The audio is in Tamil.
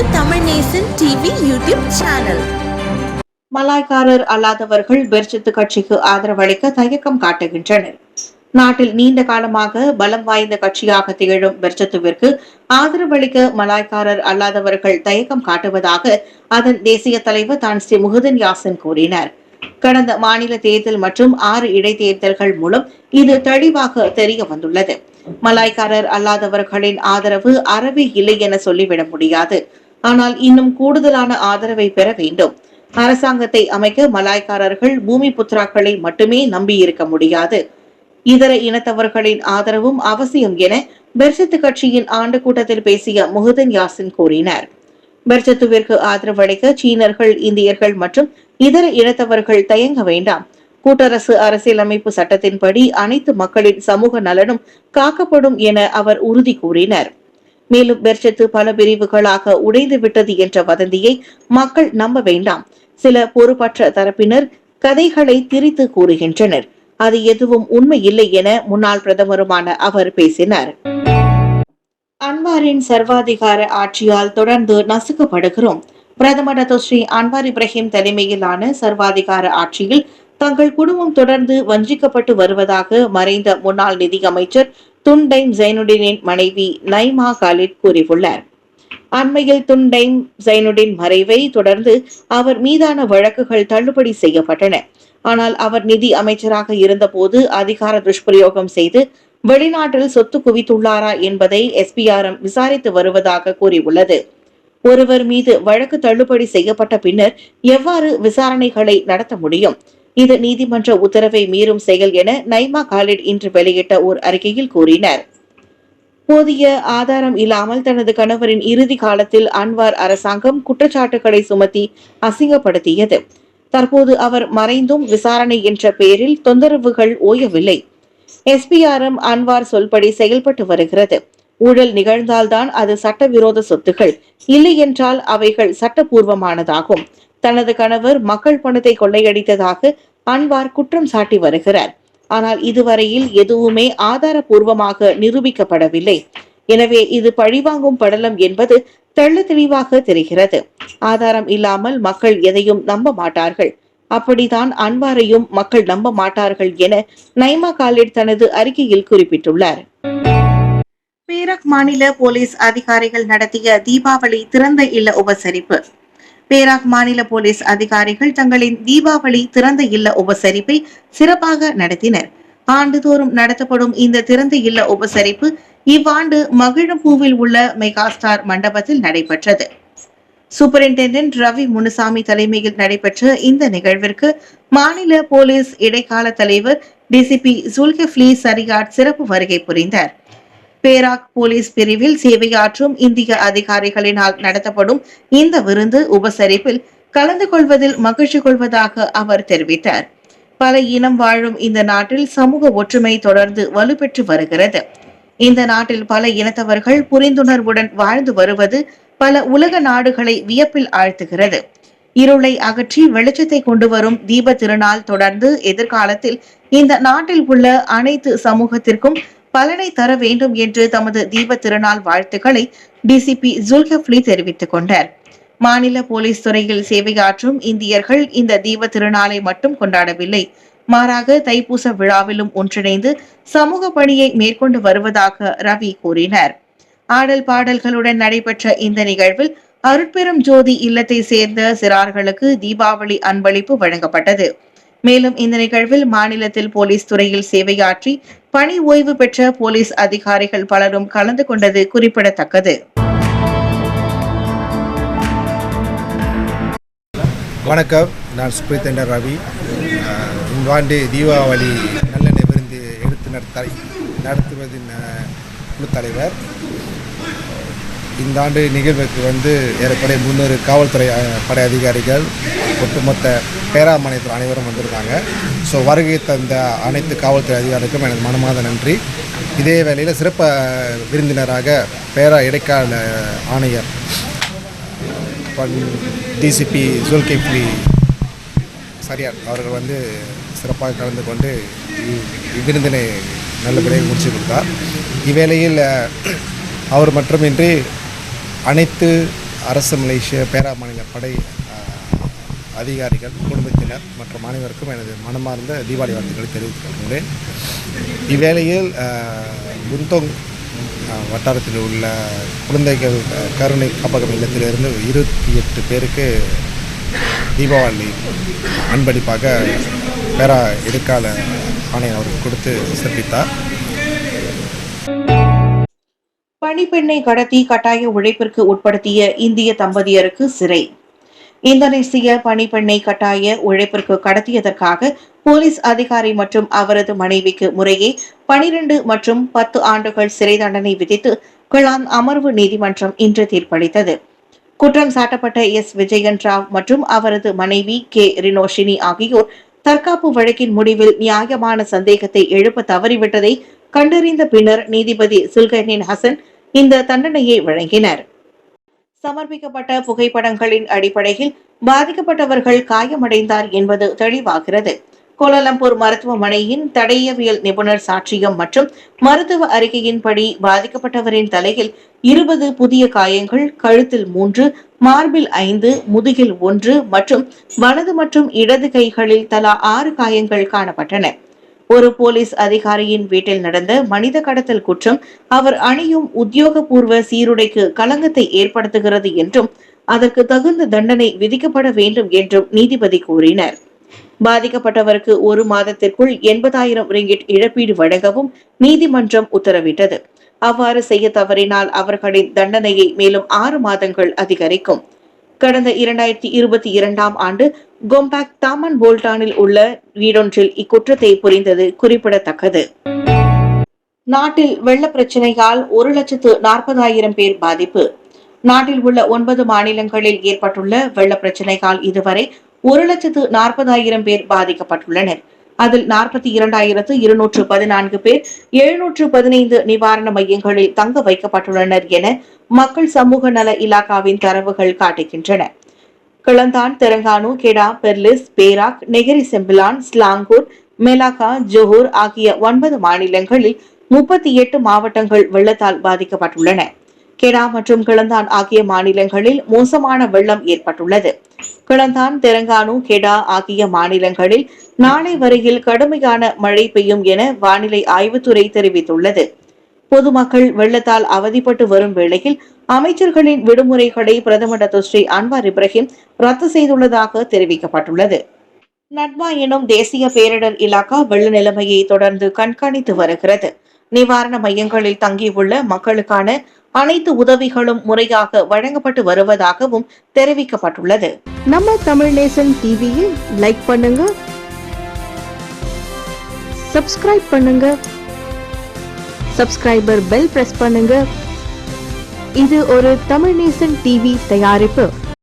உங்கள் Tamil Nesan TV YouTube channel. மலாய்க்காரர் அல்லாதவர்கள் பெர்ஜித்து கட்சிக்கு ஆதரவளிக்க தயக்கம் காட்டுகின்றனர். நாட்டில் நீண்ட காலமாக பலம் வாய்ந்த கட்சியாக திகழும் பெர்ஜத்துவிற்கு ஆதரவளிக்க மலாய்க்காரர் அல்லாதவர்கள் தயக்கம் காட்டுவதாக அதன் தேசிய தலைவர் தான் ஸ்ரீ முகுதன் யாசன் கூறினார். கடந்த மாநில தேர்தல் மற்றும் ஆறு இடைத்தேர்தல்கள் மூலம் இது தெளிவாக தெரிய வந்துள்ளது. மலாய்க்காரர் அல்லாதவர்களின் ஆதரவு அறவே இல்லை என சொல்லிவிட முடியாது. ஆனால் இன்னும் கூடுதலான ஆதரவை பெற வேண்டும். அரசாங்கத்தை அமைக்க மலாய்க்காரர்கள் பூமி புத்ராக்களை மட்டுமே நம்பியிருக்க முடியாது. இதர இனத்தவர்களின் ஆதரவும் அவசியம் என பெர்சத்து கட்சியின் ஆண்டு கூட்டத்தில் பேசிய முகுதன் யாசின் கூறினார். பெர்சத்துவிற்கு ஆதரவளிக்க சீனர்கள் இந்தியர்கள் மற்றும் இதர இனத்தவர்கள் தயங்க வேண்டாம். கூட்டரசு அரசியலமைப்பு சட்டத்தின்படி அனைத்து மக்களின் சமூக நலனும் காக்கப்படும் என அவர் உறுதி கூறினார். மேலும் பெர்சத்து பல பிரிவுகளாக உடைந்து விட்டது என்ற வதந்தியை மக்கள் நம்ப வேண்டாம். சில பொறுப்பற்ற தரப்பினர் கதைகளை திரித்து கூறுகின்றனர். அது எதுவும் உண்மை இல்லை என முன்னாள் பிரதமருமான அவர் பேசினார். அன்வாரின் சர்வாதிகார ஆட்சியால் தொடர்ந்து நசுக்கப்படுகிறோம். பிரதமர் ஸ்ரீ அன்வார் இப்ராஹிம் தலைமையிலான சர்வாதிகார ஆட்சியில் தங்கள் குடும்பம் தொடர்ந்து வஞ்சிக்கப்பட்டு வருவதாக மறைந்த முன்னாள் நிதியமைச்சர் துண்டைம் ஜைனுடீனின் மனைவி நைமா காலித் கூறியுள்ளார். அண்மையில் துண்டைம் ஜைனுடின் மறைவை தொடர்ந்து அவர் மீதான வழக்குகள் தள்ளுபடி செய்யப்பட்டன. ஆனால் அவர் நிதி அமைச்சராக இருந்தபோது அதிகார துஷ்பிரயோகம் செய்து வெளிநாட்டில் சொத்து குவித்துள்ளாரா என்பதை எஸ்பிஆர்எம் விசாரித்து வருவதாக கூறியுள்ளது. ஒருவர் மீது வழக்கு தள்ளுபடி செய்யப்பட்ட பின்னர் எவ்வாறு விசாரணைகளை நடத்த முடியும்? இது நீதிமன்ற உத்தரவை மீறும் செயல் என நைமா காலிட் இன்று வெளியிட்ட ஓர் அறிக்கையில் கூறினர். போதிய ஆதாரம் இல்லாமல் தனது கணவரின் இறுதி காலத்தில் அன்வார் அரசாங்கம் குற்றச்சாட்டுகளை சுமத்தி அசிங்கப்படுத்தியது. தற்போது அவர் மறைந்தும் விசாரணை என்ற பெயரில் தொந்தரவுகள் ஓயவில்லை. எஸ்பிஆர்எம் அன்வார் சொல்படி செயல்பட்டு வருகிறது. ஊழல் நிகழ்ந்தால்தான் அது சட்டவிரோத சொத்துகள் இல்லை என்றால் அவைகள் சட்டபூர்வமானதாகும் தனது கணவர் மக்கள் பணத்தை கொள்ளையடித்ததாக அன்வார் குற்றம் சாட்டி வருகிறார். ஆனால் இதுவரையில் எதுவுமே ஆதாரபூர்வமாக நிரூபிக்கப்படவில்லை. எனவே இது பழிவாங்கும் படலம் என்பது தெள்ள தெளிவாக தெரிகிறது. ஆதாரம் இல்லாமல் மக்கள் எதையும் நம்ப மாட்டார்கள். அப்படித்தான் அன்வாரையும் மக்கள் நம்ப மாட்டார்கள் என நைமா காலிட் தனது அறிக்கையில் குறிப்பிட்டுள்ளார். பேரக் மாநில போலீஸ் அதிகாரிகள் நடத்திய தீபாவளி திறந்த இல்ல உபசரிப்பு. பேராக் மாநில போலீஸ் அதிகாரிகள் தங்களின் தீபாவளி திறந்த இல்ல உபசரிப்பை சிறப்பாக நடத்தினர். ஆண்டுதோறும் நடத்தப்படும் இந்த திறந்த இல்ல உபசரிப்பு இவ்வாண்டு மகிழம்பூவில் உள்ள மெகா ஸ்டார் மண்டபத்தில் நடைபெற்றது. சூப்பரிண்டென்டென்ட் ரவி முனுசாமி தலைமையில் நடைபெற்ற இந்த நிகழ்விற்கு மாநில போலீஸ் இடைக்கால தலைவர் டிசிபி ஜுல்கெஃப்லி சரியாட் சிறப்பு வருகை புரிந்தார். பேராக் போலீஸ் பிரிவில் சேவையாற்றும் இந்திய அதிகாரிகளினால் நடத்தப்படும் இந்த விருந்து உபசரிப்பில் கலந்து கொள்வதில் மகிழ்ச்சி கொள்வதாக அவர் தெரிவித்தார். பல இனம் வாழும் இந்த நாட்டில் சமூக ஒற்றுமை தொடர்ந்து வலுப்பெற்று வருகிறது. இந்த நாட்டில் பல இனத்தவர்கள் புரிந்துணர்வுடன் வாழ்ந்து வருவது பல உலக நாடுகளை வியப்பில் ஆழ்த்துகிறது. இருளை அகற்றி வெளிச்சத்தை கொண்டு வரும் தீப திருநாள் தொடர்ந்து எதிர்காலத்தில் இந்த நாட்டில் உள்ள அனைத்து சமூகத்திற்கும் பலனை தர வேண்டும் என்று தமது தீப திருநாள் வாழ்த்துக்களை டிசிபி ஜுல்கப்லி தெரிவித்துக் கொண்டார். மாநில போலீஸ் துறையில் சேவையாற்றும் இந்தியர்கள் இந்த தீப திருநாளை மட்டும் கொண்டாடவில்லை. மாறாக தைப்பூச விழாவிலும் ஒன்றிணைந்து சமூக பணியை மேற்கொண்டு வருவதாக ரவி கூறினார். ஆடல் பாடல்களுடன் நடைபெற்ற இந்த நிகழ்வில் அருட்பெரும் ஜோதி இல்லத்தை சேர்ந்த சிறார்களுக்கு தீபாவளி அன்பளிப்பு வழங்கப்பட்டது. மேலும் இந்த நிகழ்வில் மாநிலத்தில் போலீஸ் துறையில் சேவையாற்றி பணி ஓய்வு பெற்ற போலீஸ் அதிகாரிகள் பலரும் கலந்து கொண்டது குறிப்பிடத்தக்கது. வணக்கம். நான் சுப்ரீத்தண்டர் ரவி. அஹ், தீபாவளி நல்லெண்ணெய் விருந்து எடுத்து நடத்த நடத்துவதின் அஹ், குழு தலைவர். இந்த ஆண்டு நிகழ்வுக்கு வந்து ஏறக்குறைய முந்நூறு காவல்துறை அஹ், படை அதிகாரிகள் ஒட்டுமொத்த பேராமணியத்தில் அனைவரும் வந்திருக்காங்க. ஸோ வருகை தந்த அனைத்து காவல்துறை அதிகாரிக்கும் எனது மனமாத நன்றி. இதே வேளையில் சிறப்பு விருந்தினராக பேரா இடைக்கால ஆணையர் டிசிபி ஜுல்கிப்லி சரியார் அவர்கள் வந்து சிறப்பாக கலந்து கொண்டு விருந்தினை நல்லபடியாக முடிச்சு கொடுத்தார். இவ்வேளையில் அவர் மட்டுமின்றி அனைத்து அரசு மலேசிய பேரா மாநில படை அதிகாரிகள் குடும்பத்தினர் மற்றும் அனைவருக்கும் எனது மனமார்ந்த தீபாவளி வாழ்த்துக்களை தெரிவித்துக் கொள்கிறேன் இவ்வேளையில் குந்தோங் வட்டாரத்தில் உள்ள குழந்தைகள் கருணை காப்பகம் இல்லத்திலிருந்து இருபத்தி எட்டு பேருக்கு தீபாவளி அன்பளிப்பாக பேரா இடுக்கால ஆணையம் அவருக்கு கொடுத்து சிறப்பித்தார். பணிப்பெண்ணை கடத்தி கட்டாய உழைப்பிற்கு உட்படுத்திய இந்திய தம்பதியருக்கு சிறை. இந்தோனேசிய பணிப்பெண்ணை கட்டாய உழைப்பிற்கு கடத்தியதற்காக போலீஸ் அதிகாரி மற்றும் அவரது மனைவிக்கு முறையே பனிரெண்டு மற்றும் பத்து ஆண்டுகள் சிறை தண்டனை விதித்து கிளான் அமர்வு நீதிமன்றம் இன்று தீர்ப்பளித்தது. குற்றம் சாட்டப்பட்ட எஸ். விஜயன் ராவ் மற்றும் அவரது மனைவி கே. ரினோஷினி ஆகியோர் தற்காப்பு வழக்கின் முடிவில் நியாயமான சந்தேகத்தை எழுப்ப தவறிவிட்டதை கண்டறிந்த பின்னர் நீதிபதி சுல்கனின் ஹசன் இந்த தண்டனையை வழங்கினர். சமர்ப்பிக்கப்பட்ட புகைப்படங்களின் அடிப்படையில் பாதிக்கப்பட்டவர்கள் காயமடைந்தார் என்பது தெளிவாகிறது. கோலாலம்பூர் மருத்துவமனையின் தடயவியல் நிபுணர் சாட்சியம் மற்றும் மருத்துவ அறிக்கையின்படி பாதிக்கப்பட்டவரின் தலையில் இருபது புதிய காயங்கள் கழுத்தில் மூன்று மார்பில் ஐந்து முதுகில் ஒன்று மற்றும் வலது மற்றும் இடது கைகளில் தலா ஆறு காயங்கள் காணப்பட்டன. ஒரு போலீஸ் அதிகாரியின் வீட்டில் நடந்த மனித கடத்தல் குற்றம் அவர் அணியும் உத்தியோகபூர்வ சீருடைக்கு களங்கத்தை ஏற்படுத்துகிறது என்றும் அதற்கு தகுந்த தண்டனை விதிக்கப்பட வேண்டும் என்றும் நீதிபதி கூறினர். பாதிக்கப்பட்டவருக்கு ஒரு மாதத்திற்குள் எண்பதாயிரம் ரிங்கிட் இழப்பீடு வழங்கவும் நீதிமன்றம் உத்தரவிட்டது. அவ்வாறு செய்ய தவறினால் அவர்களின் தண்டனையை மேலும் ஆறு மாதங்கள் அதிகரிக்கும். கடந்த இரண்டாயிரத்தி இருபத்தி இரண்டாம் ஆண்டு கொம்பாக் தாமன் போல்டானில் உள்ள வீடொன்றில் இக்குற்றத்தை புரிந்தது குறிப்பிடத்தக்கது. நாட்டில் வெள்ள பிரச்சினையால் ஒரு லட்சத்து நாற்பதாயிரம் பேர் பாதிப்பு. நாட்டில் உள்ள ஒன்பது மாநிலங்களில் ஏற்பட்டுள்ள வெள்ள பிரச்சினையால் இதுவரை ஒரு லட்சத்து நாற்பதாயிரம் பேர் பாதிக்கப்பட்டுள்ளனர். அதில் நாற்பத்தி இரண்டாயிரத்து இருநூற்று பதினான்கு பேர் எழுநூற்று பதினைந்து நிவாரண மையங்களில் தங்க வைக்கப்பட்டுள்ளனர் என மக்கள் சமூக நல இலாக்காவின் தரவுகள் காட்டுகின்றன. Kelantan Terengganu Kedah Perlis Perak Negeri Sembilan Selangor Melaka Johor ஆகிய ஒன்பது மாநிலங்களில் முப்பத்தி எட்டு மாவட்டங்கள் வெள்ளத்தால் பாதிக்கப்பட்டுள்ளன. கெடா மற்றும் கிளந்தான் ஆகிய மாநிலங்களில் மோசமான வெள்ளம் ஏற்பட்டுள்ளது. கிளந்தான் தெலங்கானு கெடா ஆகிய மாநிலங்களில் நாளை வரையில் கடுமையான மழை பெய்யும் என வானிலை ஆய்வுத்துறை தெரிவித்துள்ளது. பொதுமக்கள் வெள்ளத்தால் அவதிப்பட்டு வரும் வேளையில் அமைச்சர்களின் விடுமுறைகளை பிரதமர் டாக்டர் ஸ்ரீ அன்வார் இப்ராஹிம் ரத்து செய்துள்ளதாக தெரிவிக்கப்பட்டுள்ளது. நட்மா எனும் தேசிய பேரிடர் இலாக்கா வெள்ள நிலைமையை தொடர்ந்து கண்காணித்து வருகிறது. நிவாரண மையங்களில் தங்கியுள்ள மக்களுக்கான அனைத்து உதவிகளும் முறையாக வழங்கப்பட்டு வருவதாகவும் தெரிவிக்கப்பட்டுள்ளது. நம்ம தமிழ் நேசன் டிவியை லைக் பண்ணுங்க. சப்ஸ்கிரைப் பண்ணுங்க. சப்ஸ்கிரைபர் பெல் பிரஸ் பண்ணுங்க. இது ஒரு தமிழ் நேசன் டிவி தயாரிப்பு.